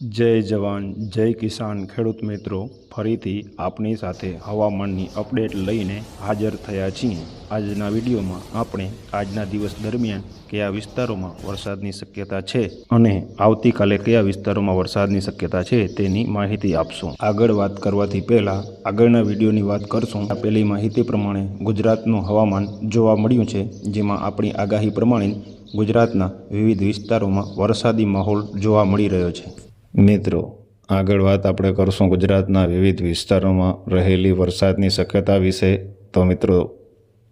જય જવાન, જય કિસાન ખેડૂત મિત્રો, ફરીથી આપની સાથે હવામાનની અપડેટ લઈને હાજર થયા છીએ. આજના વિડીયોમાં આપણે આજના દિવસ દરમિયાન કયા વિસ્તારોમાં વરસાદની શક્યતા છે અને આવતીકાલે કયા વિસ્તારોમાં વરસાદની શક્યતા છે તેની માહિતી આપશું. આગળ વાત કરવાથી પહેલાં આગળના વિડીયોની વાત કરશું. આપેલી માહિતી પ્રમાણે ગુજરાતનું હવામાન જોવા મળ્યું છે, જેમાં આપણી આગાહી પ્રમાણે ગુજરાતના વિવિધ વિસ્તારોમાં વરસાદી માહોલ જોવા મળી રહ્યો છે. મિત્રો, આગળ વાત આપણે કરશું ગુજરાતના વિવિધ વિસ્તારોમાં રહેલી વરસાદની શક્યતા વિશે. તો મિત્રો,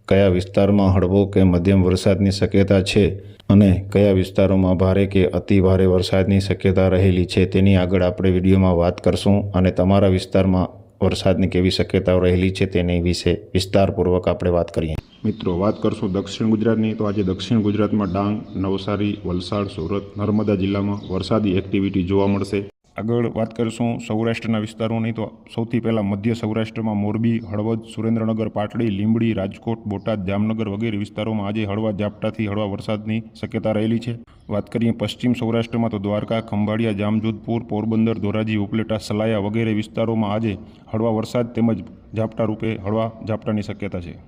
કયા વિસ્તારમાં હળવો કે મધ્યમ વરસાદની શક્યતા છે અને કયા વિસ્તારોમાં ભારે કે અતિ ભારે વરસાદની શક્યતા રહેલી છે તેની આગળ આપણે વિડીયોમાં વાત કરશું અને તમારા વિસ્તારમાં વરસાદની કેવી શક્યતાઓ રહેલી છે તેની વિશે વિસ્તારપૂર્વક આપણે વાત કરીએ. મિત્રો, વાત કરશું દક્ષિણ ગુજરાતની. તો આજે દક્ષિણ ગુજરાતમાં ડાંગ, નવસારી, વલસાડ, સુરત, નર્મદા જિલ્લામાં વરસાદી એક્ટિવિટી જોવા મળશે. આગળ વાત કરીશું સૌરાષ્ટ્રના વિસ્તારોની. તો સૌથી પહેલાં મધ્ય સૌરાષ્ટ્રમાં મોરબી, હળવદ, સુરેન્દ્રનગર, પાટડી, લીંબડી, રાજકોટ, બોટાદ, જામનગર વગેરે વિસ્તારોમાં આજે હળવા ઝાપટાથી હળવા વરસાદની શક્યતા રહેલી છે. વાત કરીએ પશ્ચિમ સૌરાષ્ટ્રમાં, તો દ્વારકા, ખંભાળિયા, જામજોધપુર, પોરબંદર, ધોરાજી, ઉપલેટા, સલાયા વગેરે વિસ્તારોમાં આજે હળવા વરસાદ તેમજ ઝાપટા રૂપે હળવા ઝાપટાની શક્યતા છે.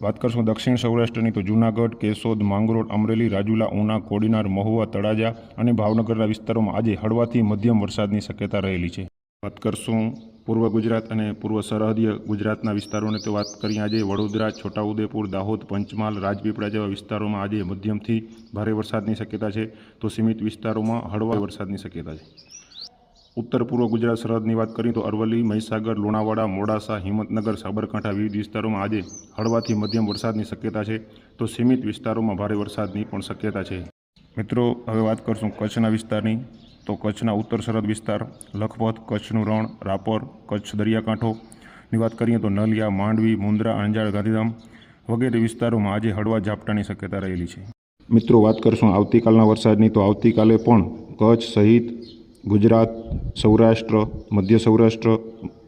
વાત કરશું દક્ષિણ સૌરાષ્ટ્રની તો જૂનાગઢ, કેશોદ, માંગરોળ, અમરેલી, રાજુલા, ઉના, કોડીનાર, મહુવા, તળાજા અને ભાવનગરના વિસ્તારોમાં આજે હળવાથી મધ્યમ વરસાદની શક્યતા રહેલી છે. વાત કરશું પૂર્વ ગુજરાત અને પૂર્વ સરહદીય ગુજરાતના વિસ્તારોને તો વાત કરીએ આજે વડોદરા, છોટાઉદેપુર, દાહોદ, પંચમહાલ, રાજપીપળા જેવા વિસ્તારોમાં આજે મધ્યમથી ભારે વરસાદની શક્યતા છે. તો સીમિત વિસ્તારોમાં હળવા વરસાદની શક્યતા છે. ઉત્તર પૂર્વ ગુજરાત સરહદની વાત કરીએ તો અરવલ્લી, મહીસાગર, લુણાવાડા, મોડાસા, હિંમતનગર, સાબરકાંઠા વિવિધ વિસ્તારોમાં આજે હળવાથી મધ્યમ વરસાદની શક્યતા છે. તો સીમિત વિસ્તારોમાં ભારે વરસાદની પણ શક્યતા છે. મિત્રો, હવે વાત કરશું કચ્છના વિસ્તારની. તો કચ્છના ઉત્તર સરહદ વિસ્તાર, લખપત, કચ્છનું રણ, રાપર, કચ્છ દરિયાકાંઠોની વાત કરીએ તો નલિયા, માંડવી મુન્દ્રા અંજાર ગાંધીધામ વગેરે વિસ્તારોમાં આજે હળવા ઝાપટાની શક્યતા રહેલી છે. મિત્રો, વાત કરશું આવતીકાલના વરસાદની. તો આવતીકાલે પણ કચ્છ સહિત ગુજરાત સૌરાષ્ટ્ર, મધ્ય સૌરાષ્ટ્ર,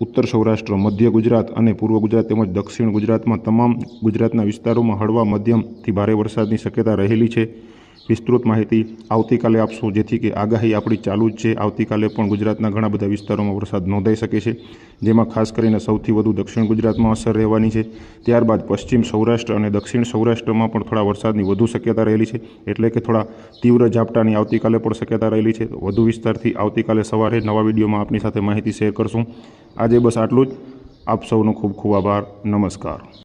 ઉત્તર સૌરાષ્ટ્ર, મધ્ય ગુજરાત અને પૂર્વ ગુજરાત તેમજ દક્ષિણ ગુજરાતમાં તમામ ગુજરાતના વિસ્તારોમાં હળવા મધ્યમથી ભારે વરસાદની શક્યતા રહેલી છે. વિસ્તૃત માહિતી આવતીકાલે આપશું, જેથી કે આગાહી આપણી ચાલુ જ છે. આવતીકાલે પણ ગુજરાતના ઘણા બધા વિસ્તારોમાં વરસાદ નોંધાઈ શકે છે, જેમાં ખાસ કરીને સૌથી વધુ દક્ષિણ ગુજરાતમાં અસર રહેવાની છે. ત્યારબાદ પશ્ચિમ સૌરાષ્ટ્ર અને દક્ષિણ સૌરાષ્ટ્રમાં પણ થોડા વરસાદની વધુ શક્યતા રહેલી છે, એટલે કે થોડા તીવ્ર ઝાપટાની આવતીકાલે પણ શક્યતા રહેલી છે. વધુ વિસ્તારથી આવતીકાલે સવારે નવા વિડીયોમાં આપની સાથે માહિતી શેર કરશું. આજે બસ આટલું જ. આપ સૌનો ખૂબ ખૂબ આભાર. નમસ્કાર.